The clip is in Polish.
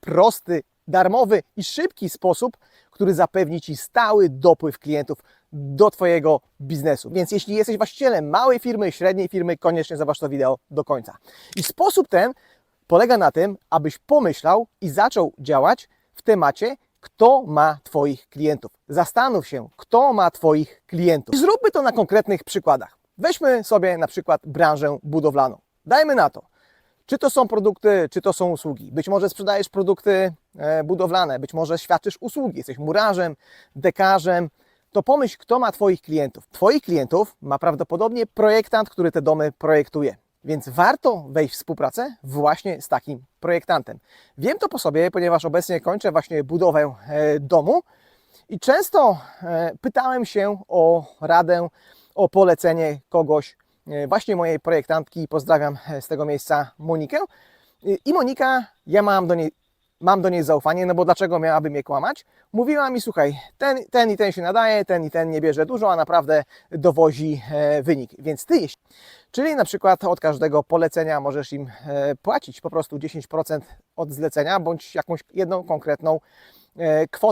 prosty, darmowy i szybki sposób, który zapewni Ci stały dopływ klientów do Twojego biznesu. Więc jeśli jesteś właścicielem małej firmy, średniej firmy, koniecznie zobacz to wideo do końca. I sposób ten polega na tym, abyś pomyślał i zaczął działać w temacie, kto ma Twoich klientów. Zastanów się, kto ma Twoich klientów. I zróbmy to na konkretnych przykładach. Weźmy sobie na przykład branżę budowlaną. Dajmy na to, czy to są produkty, czy to są usługi. Być może sprzedajesz produkty e, budowlane, być może świadczysz usługi, jesteś murarzem, dekarzem. To pomyśl, kto ma Twoich klientów. Twoich klientów ma prawdopodobnie projektant, który te domy projektuje. Więc warto wejść w współpracę właśnie z takim projektantem. Wiem to po sobie, ponieważ obecnie kończę właśnie budowę e, domu i często e, pytałem się o radę, o polecenie kogoś, właśnie mojej projektantki. Pozdrawiam e, z tego miejsca Monikę. I- I Monika, ja mam do niej, mam do niej zaufanie, no bo dlaczego miałaby mnie kłamać? Mówiła mi, słuchaj, ten, ten i ten się nadaje, ten i ten nie bierze dużo, a naprawdę dowozi e, wynik. Więc ty, jeśli Czyli na przykład od każdego polecenia możesz im e, płacić po prostu 10% od zlecenia bądź jakąś jedną konkretną e, kwotę.